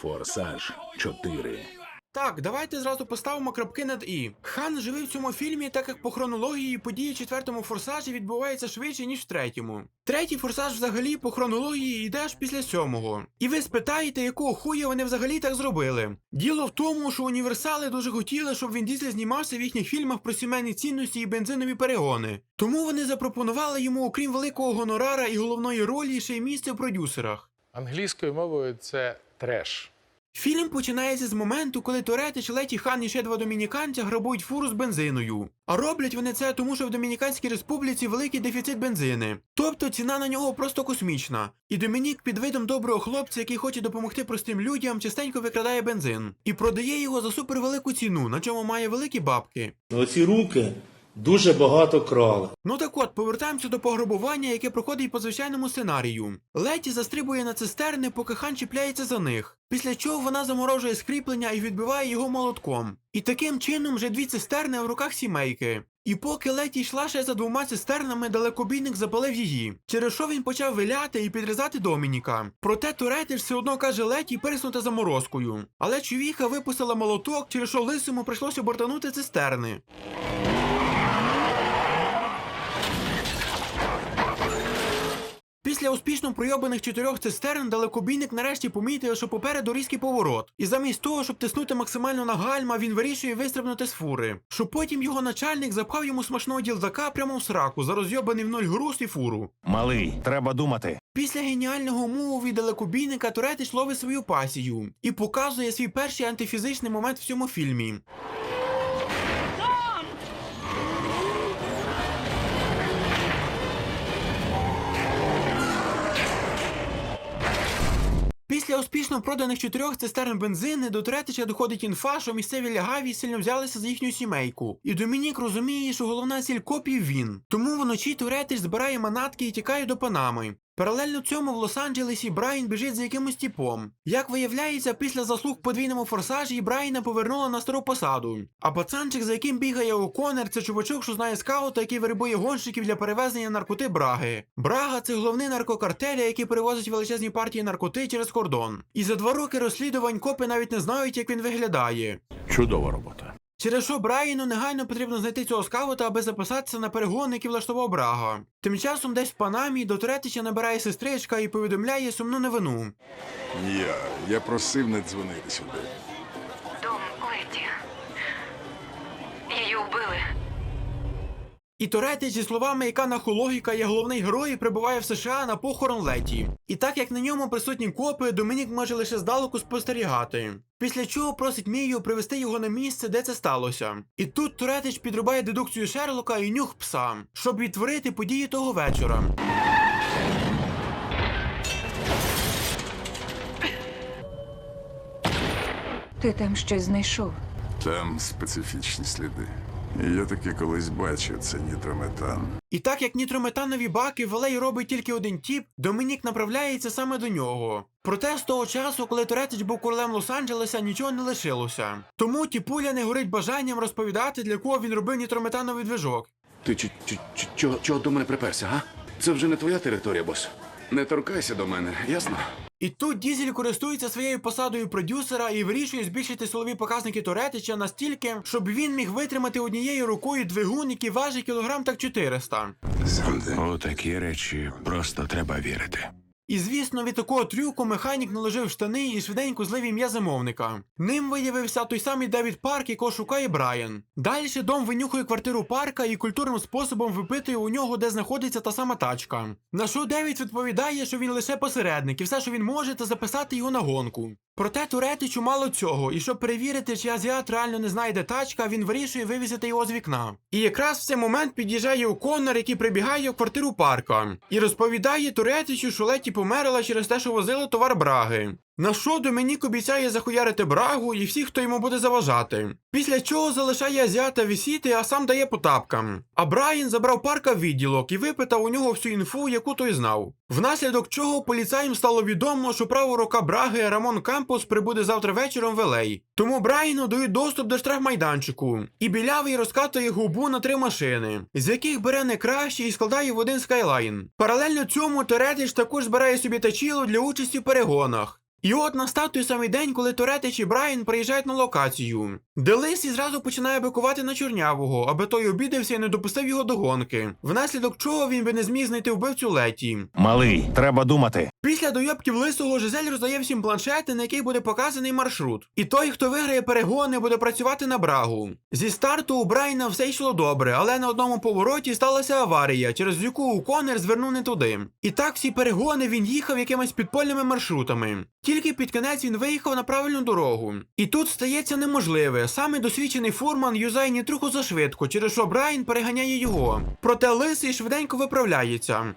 Форсаж 4. Так, давайте зразу поставимо крапки над і. Хан живий в цьому фільмі, так як по хронології події в четвертому форсажі відбуваються швидше, ніж в третьому. Третій форсаж взагалі по хронології йде аж після сьомого. І ви спитаєте, якого хуя вони взагалі так зробили? Діло в тому, що універсали дуже хотіли, щоб Він Дізель знімався в їхніх фільмах про сімейні цінності і бензинові перегони. Тому вони запропонували йому, окрім великого гонорара і головної ролі, ще й місце в продюсерах. Англійською мовою це треш. Фільм починається з моменту, коли Торетич, Леті Хан і ще два домініканця грабують фуру з бензиною. А роблять вони це тому, що в Домініканській республіці великий дефіцит бензини. Тобто ціна на нього просто космічна. І Домінік під видом доброго хлопця, який хоче допомогти простим людям, частенько викрадає бензин і продає його за супервелику ціну, на чому має великі бабки. Оці руки дуже багато крали. Ну так от, повертаємося до пограбування, яке проходить по звичайному сценарію. Леті застрибує на цистерни, поки хан чіпляється за них. Після чого вона заморожує скріплення і відбиває його молотком. І таким чином вже дві цистерни в руках сімейки. І поки Леті йшла ще за двома цистернами, далекобійник запалив її, через що він почав виляти і підрізати Домініка. Проте Туретич все одно каже Леті переснути заморозкою. Але чувіха випустила молоток, через що лисому прийшлося бортанути цистерни. Після успішно пройобаних чотирьох цистерн далекобійник нарешті помітив, що попереду різкий поворот, і замість того, щоб тиснути максимально на гальма, він вирішує вистрибнути з фури. Що потім його начальник запхав йому смачного ділдака прямо в сраку за розйобаний в ноль груз і фуру. Малий, треба думати. Після геніального муву від далекобійника Туретич ловить свою пасію і показує свій перший антифізичний момент в цьому фільмі. Після успішно проданих чотирьох цистерн бензини до Третича доходить інфа, що місцеві лягаві сильно взялися за їхню сімейку. І Домінік розуміє, що головна ціль копів він. Тому вночі Туретич збирає манатки і тікає до Панами. Паралельно цьому в Лос-Анджелесі Брайан біжить за якимось типом. Як виявляється, після заслуг в подвійному форсажі Брайана повернула на стару посаду. А пацанчик, за яким бігає О'Коннер, це чувачок, що знає скаута, який вирибує гонщиків для перевезення наркоти Браги. Брага це головний наркокартеля, який перевозить величезні партії наркоти через кордон. І за два роки розслідувань копи навіть не знають, як він виглядає. Чудова робота. Через що Брайану негайно потрібно знайти цього скаута, аби записатися на перегон, який влаштував Брага. Тим часом десь в Панамі до Третича набирає сестричка і повідомляє сумну новину. Я. Я просив не дзвонити сюди. І Торетич зі словами, яка нахологіка є головний герой, прибуває в США на похорон Леті. І так як на ньому присутні копи, Домінік може лише здалеку спостерігати. Після чого просить Мію привести його на місце, де це сталося. І тут Туретич підрубає дедукцію Шерлока і нюх пса, щоб відтворити події того вечора. Ти там щось знайшов. Там специфічні сліди. Я таки колись бачив, це нітрометан. І так як нітрометанові баки Валей робить тільки один тіп, Домінік направляється саме до нього. Проте з того часу, коли Туретич був королем Лос-Анджелеса, нічого не лишилося. Тому тіпуля не горить бажанням розповідати, для кого він робив нітрометановий движок. Ти чо- чо- чо- чого, чого до мене приперся, га? Це вже не твоя територія, бос. Не торкайся до мене, ясно? І тут Дізель користується своєю посадою продюсера і вирішує збільшити силові показники Туретича настільки, щоб він міг витримати однією рукою двигун, який важить кілограм так 400. У такі речі просто треба вірити. І звісно, від такого трюку механік наложив штани і швиденько злив ім'я замовника. Ним виявився той самий Девід Парк, якого шукає Брайан. Далі дом винюхує квартиру парка і культурним способом випитує у нього, де знаходиться та сама тачка. На що Девід відповідає, що він лише посередник, і все, що він може, це записати його на гонку. Проте Туретичу мало цього, і щоб перевірити, чи азіат реально не знає, де тачка, він вирішує вивісити його з вікна. І якраз в цей момент під'їжджає Оконнор, який прибігає в квартиру парка, і розповідає Туретичу, що Леті померла через те, що возили товар Браги. На що Домінік обіцяє захуярити брагу і всіх, хто йому буде заважати. Після чого залишає азіата висіти, а сам дає по тапкам. А Брайан забрав парка в відділок і випитав у нього всю інфу, яку той знав. Внаслідок чого поліцаям стало відомо, що права рука Браги Рамон Кампус прибуде завтра вечором в Елей. Тому Брайану дають доступ до штрафмайданчику. І білявий розкатує губу на три машини, з яких бере найкраще і складає в один скайлайн. Паралельно цьому Теретич також збирає собі тачіло для участі в перегонах. І от настав той самий день, коли Торетич і Брайан приїжджають на локацію, де Лисий зразу починає бикувати на чорнявого, аби той обідався і не допустив його до гонки, внаслідок чого він би не зміг знайти вбивцю Леті. Малий, треба думати. Після дойобків лисого Жизель роздає всім планшети, на яких буде показаний маршрут. І той, хто виграє перегони, буде працювати на брагу. Зі старту у Брайна все йшло добре, але на одному повороті сталася аварія, через яку Конер звернув не туди. І так всі перегони він їхав якимись підпольними маршрутами. Тільки під кінець він виїхав на правильну дорогу. І тут стається неможливе. Саме досвідчений фурман юзає нітруху зашвидко, через що Брайан переганяє його. Проте лисий швиденько виправляється.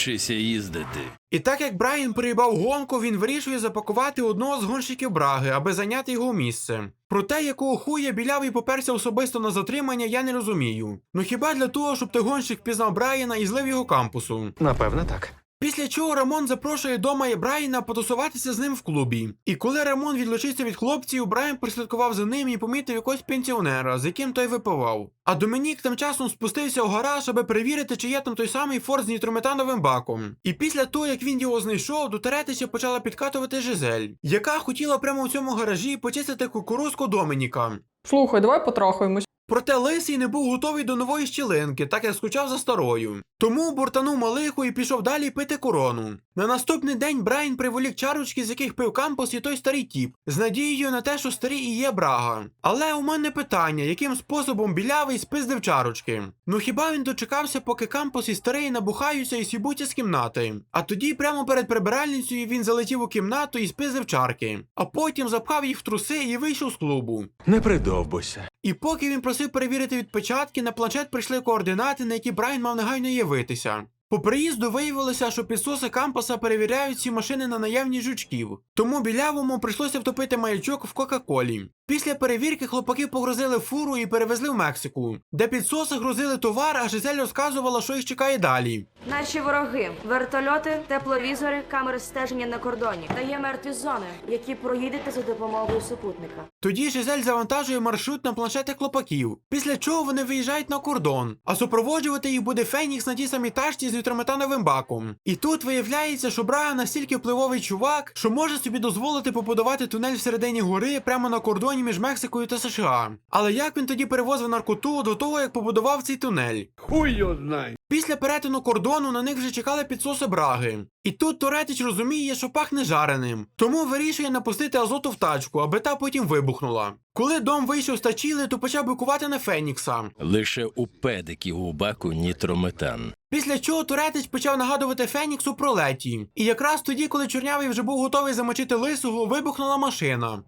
Навчися їздити. І так як Брайан приїбав гонку, він вирішує запакувати одного з гонщиків Браги, аби зайняти його місце. Про те, якого хуя білявий поперся особисто на затримання, я не розумію. Ну хіба для того, щоб той гонщик пізнав Брайана і злив його кампусу? Напевне, так. Після чого Рамон запрошує дома і Брайана потусуватися з ним в клубі. І коли Рамон відлучився від хлопців, Брайан прослідкував за ним і помітив якогось пенсіонера, з яким той випивав. А Домінік тим часом спустився у гараж, аби перевірити, чи є там той самий форт з нітрометановим баком. І після того, як він його знайшов, до Теретича почала підкатувати Жизель, яка хотіла прямо у цьому гаражі почистити кукурузку Домініка. Слухай, давай потрахаємось. Проте Лисий не був готовий до нової щілинки, так як скучав за старою. Тому буртанув малиху і пішов далі пити корону. На наступний день Брайан приволік чарочки, з яких пив кампус і той старий тіп, з надією на те, що старий і є брага. Але у мене питання, яким способом білявий спиздив чарочки. Ну хіба він дочекався, поки кампус і старий набухаються і сібуться з кімнати? А тоді прямо перед прибиральницею він залетів у кімнату і спиздив чарки, а потім запхав їх в труси і вийшов з клубу. Не придовбуйся. І поки він просив перевірити відпечатки, на планшет прийшли координати, на які Брайан мав негайно явитися. По приїзду виявилося, що підсоси кампуса перевіряють ці машини на наявність жучків, тому білявому прийшлося втопити маячок в Кока-Колі. Після перевірки хлопаки погрузили фуру і перевезли в Мексику, де підсоси грузили товар, а Жизель розказувала, що їх чекає далі. Наші вороги, вертольоти, тепловізори, камери стеження на кордоні та є мертві зони, які проїдете за допомогою супутника. Тоді Жизель завантажує маршрут на планшети хлопаків, після чого вони виїжджають на кордон, а супроводжувати їх буде Фенікс на тій самій тачці з нітрометановим баком. І тут виявляється, що Брага настільки впливовий чувак, що може собі дозволити побудувати тунель всередині гори прямо на кордоні між Мексикою та США. Але як він тоді перевозив наркоту до того, як побудував цей тунель? Хуй його знає. Після перетину кордону на них вже чекали підсоси браги. І тут Торетич розуміє, що пахне жареним, тому вирішує напустити азоту в тачку, аби та потім вибухнула. Коли дом вийшов з тачіли, то почав бикувати на Фенікса. Лише у педиків у баку нітрометан. Після чого Туретич почав нагадувати Феніксу про леті. І якраз тоді, коли чорнявий вже був готовий замочити лисого, вибухнула машина.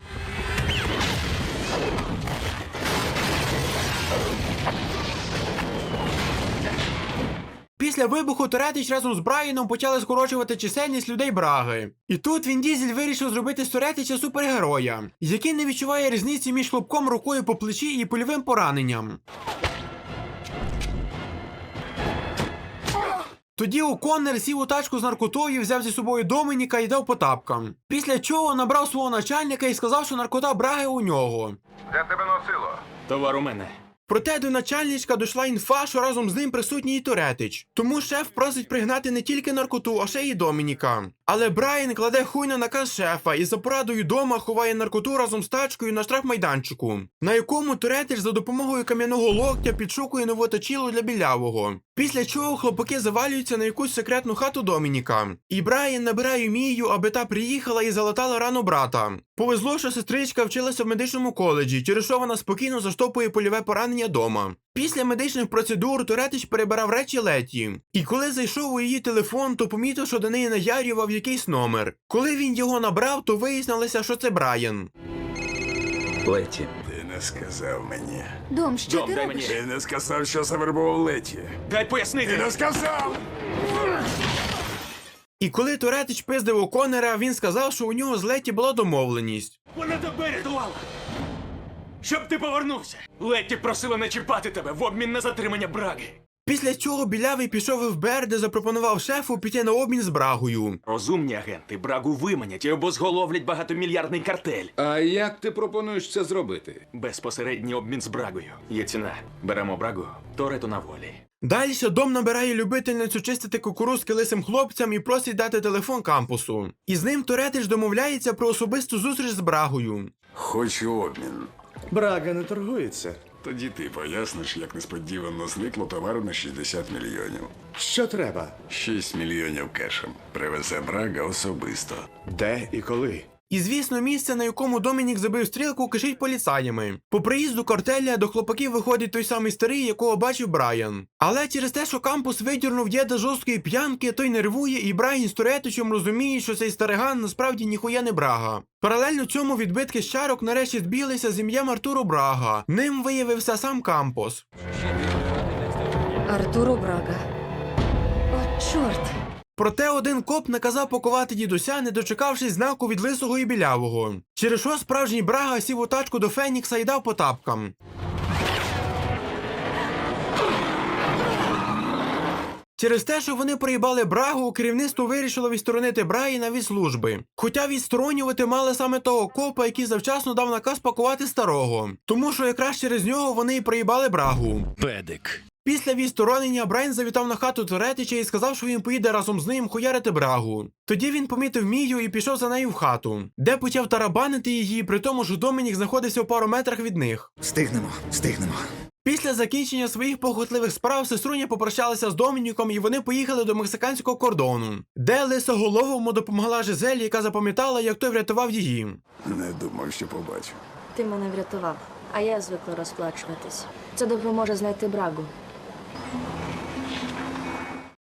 Після вибуху Туретич разом з Брайаном почали скорочувати чисельність людей Браги. І тут Він Дізель вирішив зробити з Туретича супергероя, який не відчуває різниці між хлопком рукою по плечі і польовим пораненням. Тоді О'Коннер сів у тачку з наркотою, взяв зі собою Домініка і дав по тапкам. Після чого набрав свого начальника і сказав, що наркота браги у нього. Де тебе носило? Товар у мене. Проте до начальничка дійшла інфа, що разом з ним присутній Туретич. Тому шеф просить пригнати не тільки наркоту, а ще й Домініка. Але Брайан кладе хуй на наказ шефа і за порадою дома ховає наркоту разом з тачкою на штрафмайданчику, на якому Туретич за допомогою кам'яного локтя підшукує нову точілу для білявого. Після чого хлопаки завалюються на якусь секретну хату Домініка. І Брайан набирає Мію, аби та приїхала і залатала рану брата. Повезло, що сестричка вчилася в медичному коледжі, через що вона спокійно заштопує польове поранення дома. Після медичних процедур Туретич перебирав речі Леті. І коли зайшов у її телефон, то помітив, що до неї наярював якийсь номер. Коли він його набрав, то вияснилося, що це Брайан. Леті. Ти не сказав мені. Дом, що Дом, ти робиш? мені. Ти не сказав, що завербував Леті. Дай пояснити. Ти не сказав! І коли Туретич пиздив у Конера, він сказав, що у нього з Леті була домовленість. Вона тебе рятувала. Щоб ти повернувся. Летті просила не чіпати тебе в обмін на затримання браги. Після цього білявий пішов в ФБР, де запропонував шефу піти на обмін з брагою. Розумні агенти брагу виманять і обозголовлять багатомільярдний картель. А як ти пропонуєш це зробити? Безпосередній обмін з брагою. Є ціна. Беремо брагу, Торетто на волі. Далі дом набирає любительницю чистити кукурузки лисим хлопцям і просить дати телефон кампусу. І з ним Туретич домовляється про особисту зустріч з брагою. Хочу обмін. Брага не торгується. Тоді ти поясниш, як несподівано зникло товару на 60 мільйонів. Що треба? 6 мільйонів кешем. Привезе Брага особисто. Де і коли? І звісно, місце, на якому Домінік забив стрілку, кишить поліцаями. По приїзду картеля до хлопаків виходить той самий старий, якого бачив Брайан. Але через те, що кампус видірнув діда жорсткої п'янки, той нервує, і Брайан з Туретичем розуміє, що цей стариган насправді ніхуя не Брага. Паралельно цьому відбитки щарок нарешті збіглися з ім'ям Артуру Брага. Ним виявився сам кампус. Артуру Брага. О, чорт. Проте один коп наказав пакувати дідуся, не дочекавшись знаку від лисого і білявого. Через що справжній Брага сів у тачку до Фенікса і дав по тапкам. Через те, що вони проїбали Брагу, керівництво вирішило відсторонити Брайана від служби. Хоча відсторонювати мали саме того копа, який завчасно дав наказ пакувати старого. Тому що якраз через нього вони і проїбали Брагу. Педик. Після відсторонення Брайан завітав на хату Туретича і сказав, що він поїде разом з ним хуярити брагу. Тоді він помітив Мію і пішов за нею в хату, де почав тарабанити її, при тому, що Домінік знаходився в пару метрах від них. Встигнемо, встигнемо. Після закінчення своїх похотливих справ сеструня попрощалася з Домініком, і вони поїхали до мексиканського кордону, де лисоголовому допомогла Жизель, яка запам'ятала, як той врятував її. Не думав, що побачу. Ти мене врятував, а я звикла розплачуватись. Це допоможе знайти брагу.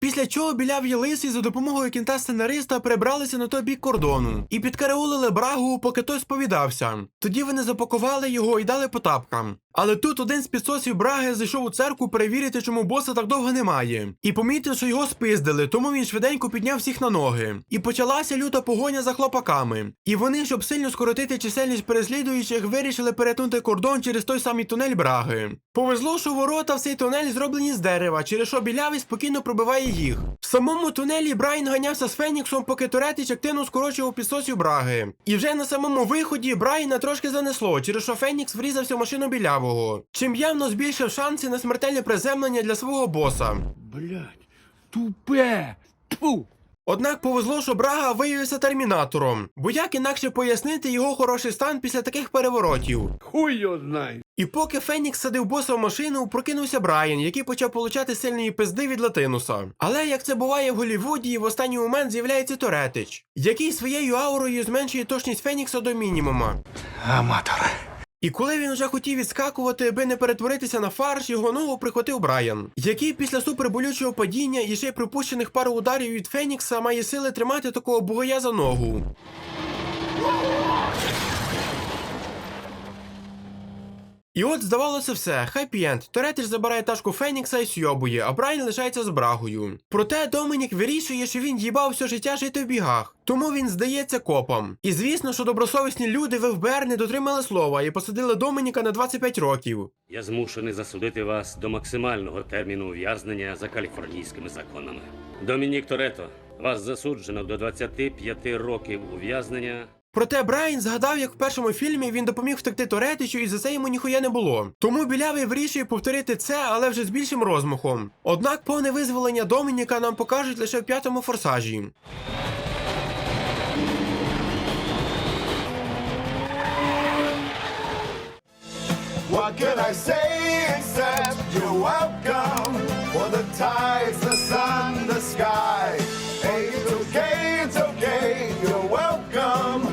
Після чого біляві лисий за допомогою кінта сценариста перебралися на той бік кордону і підкараулили брагу, поки той сповідався. Тоді вони запакували його і дали по тапкам. Але тут один з підсосів Браги зайшов у церкву перевірити, чому боса так довго немає, і помітив, що його спиздили, тому він швиденько підняв всіх на ноги. І почалася люта погоня за хлопаками. І вони, щоб сильно скоротити чисельність переслідуючих, вирішили перетнути кордон через той самий тунель Браги. Повезло, що ворота в цей тунель зроблені з дерева, через що білявий спокійно пробиває їх. В самому тунелі Брайан ганявся з Феніксом, поки Туретич активно скорочував підсосів Браги. І вже на самому виході Брайана трошки занесло, через що Фенікс врізався в машину білявого, чим явно збільшив шанси на смертельне приземлення для свого боса. Блять, тупе! Тьфу! Однак повезло, що Брага виявився термінатором, бо як інакше пояснити його хороший стан після таких переворотів. Хуй його знає. І поки Фенікс садив боса в машину, прокинувся Брайан, який почав получати сильної пизди від Латинуса. Але як це буває в Голлівуді, в останній момент з'являється Торетич, який своєю аурою зменшує точність Фенікса до мінімума. Аматор. І коли він вже хотів відскакувати, аби не перетворитися на фарш, його ногу прихватив Брайан, який після суперболючого падіння і ще й припущених пару ударів від Фенікса має сили тримати такого бугая за ногу. І от здавалося все, хеппі-енд. Торетич забирає ташку Фенікса і сйобує, а Брайан лишається з брагою. Проте Домінік вирішує, що він їбав все життя жити в бігах, тому він здається копом. І звісно, що добросовісні люди в ФБР не дотримали слова і посадили Домініка на 25 років. Я змушений засудити вас до максимального терміну ув'язнення за каліфорнійськими законами. Домінік Торетто, вас засуджено до 25 років ув'язнення Проте Брайан згадав, як в першому фільмі він допоміг втекти Торетичу, і за це йому ніхуя не було. Тому білявий вирішує повторити це, але вже з більшим розмахом. Однак повне визволення Домініка нам покажуть лише в п'ятому форсажі. What can I say except you're welcome for the tides, the sun.